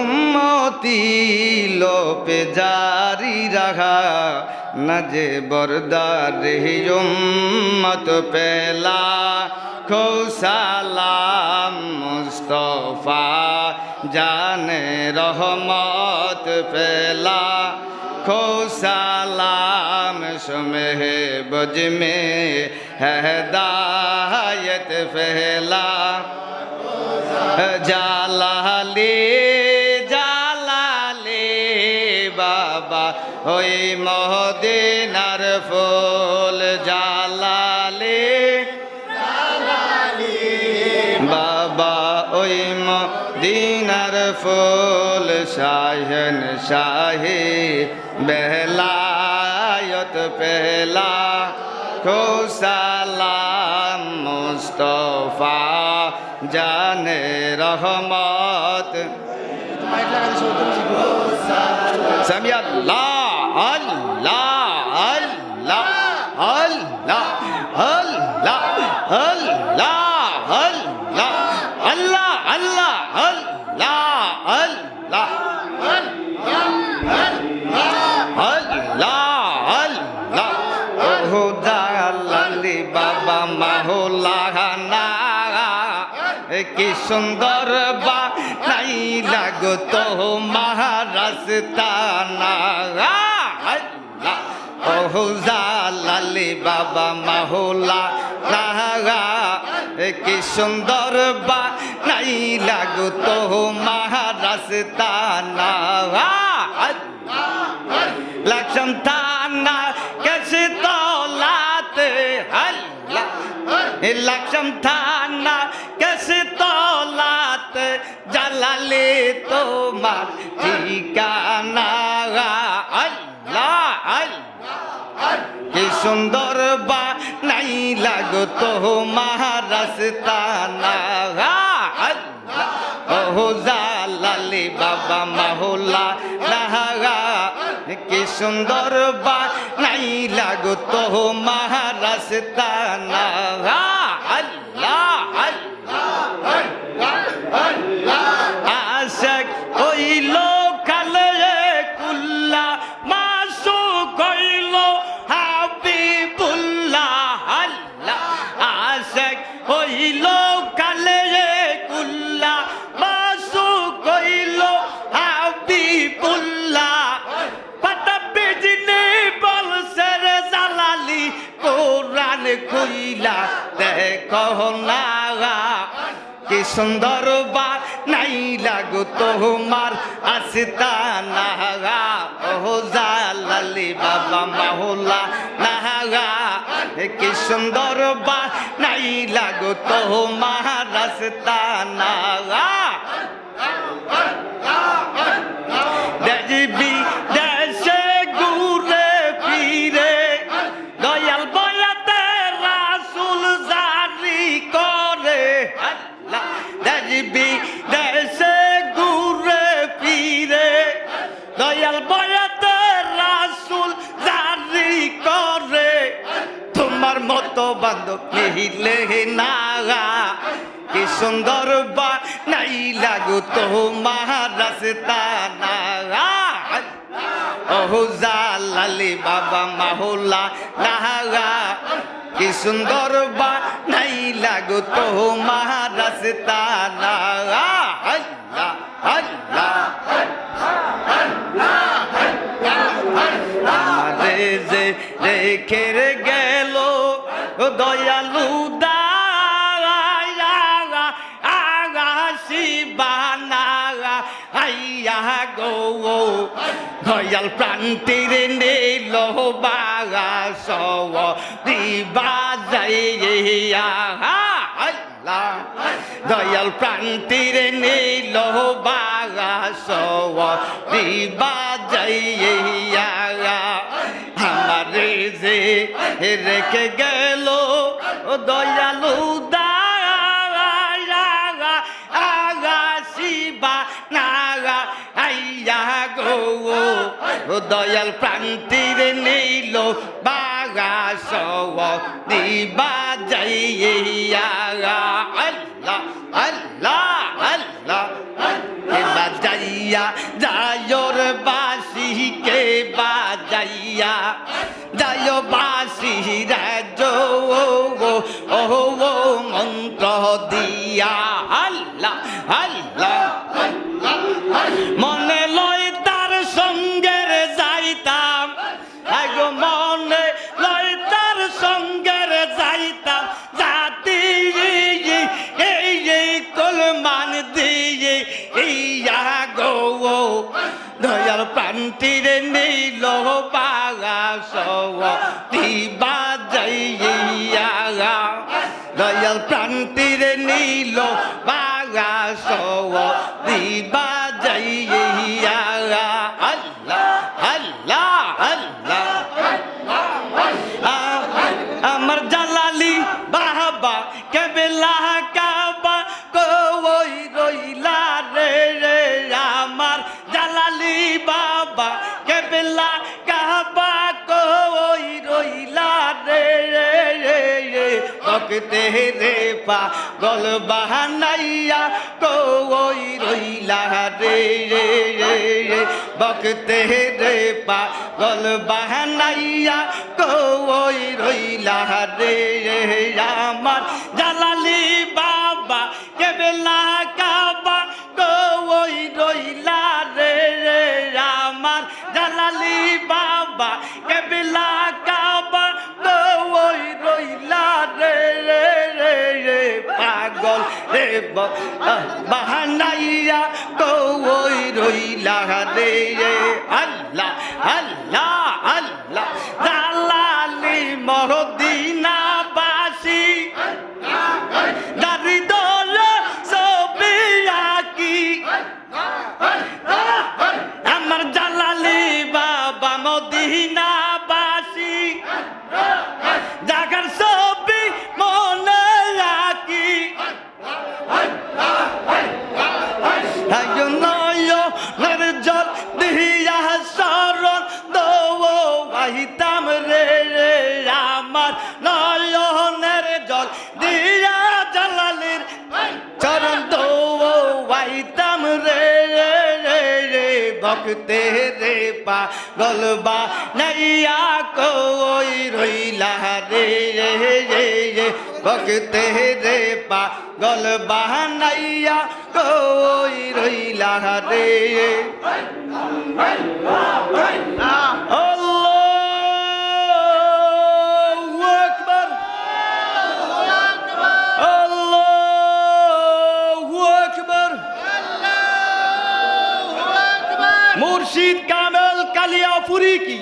উম্মতি লোপে জারি রাখা নজে বরদার উম্মত পেলা। খো সালাম মুস্তফা, জানে রহমত পেলা। খো সালাম সুমেহ বজ মে হেদায়ত ফেলা জালালে বাবা, ওই মহদিনার ফুল জালালে। বাবা, ওই মদিনার ফুল শাহন শাহে বেহলায়ত পেলা। সালাম মুস্তফা, জানে রহমত সামি আল্লাহ আল্লাহ আল্লাহ আল্লাহ আল্লাহ আল্লাহ আল্লাহ আল্লাহ আল্লাহ আল্লাহ আল্লাহ আল্লাহ ওহো জালালি বাবা মাহলানা কি সুন্দর বা নাই লাগো তো মহারাস্তানা বাবা মাহলা নাগা কি সুন্দর বা নাই লাগো তো মহারাস্তানা লক্ষম থানা লাকসম থানা কেসে তলাত জালালে তোমার ঠিকানা আল্লাহ আল্লাহ কি সুন্দর বা নাই লাগো তো মহারাস্তানা আল্লাহ ও জালালে বাবা মাহোলা সুন্দর বা নাই লাগো তো মহারাস্তা না সুন্দর বা নাই লাগো তোমার আস্তানা ও জালালি বাবা মাহুলা নাহাগা কি সুন্দর বা নাই লাগো তোমার আস্তানা চাহিলে না কি সুন্দর বা নাই লাগু তো রাস্তা না লালি বাবা মাহুলা লাহা কি সুন্দর বা নাই লাগু তো রাস্তা না আল্লাহ আল্লাহ রে রে রে দয়ালু আইয়া গো ঘয়াল প্রান্তির নীল বাগাস দিবা যাইয়া দয়াল প্রান্তির নীল বাগাস দিবা যাইয়া আমার যে রেখে গে ও দয়াল প্রান্তির নীল বাগা সব দিবা যাইয়া আল্লাহ আল্লাহ আল্লাহ বাজাইয়া যায়র বাসিকে বাজাইয়া যায় বাসি রাজ ও মন্ত্র দিয়া আল্লাহ আল্লাহ। দয়াল প্রান্তির নীল বাগা সব দিবা যাইয়া আল্লাহ আল্লাহ আল্লাহ আমার জালালি বাবা কেবেলা বকতে রে পা, গল বাহানাইয়া কই রইলা রে রে রে রে। বকতে রে পা, গল বাহানাইয়া কই রইলা রে রে আমার জালালি বাবা কেবেলা কাবা কই রইলা রে রে আমার জালালি বাবা কেবেলা বাহানাইয়া কই রইলা রে। আল্লাহ আল্লাহ আল্লাহ। জালালি মহদিনা ভক্তে রে পা গলবা নাইয়া কই রইলা রে রে রে রে। ভক্তে রে পা গলবা নাইয়া কই রইলা রে মুর্শিদ কামেল কালিয়াপুরি কি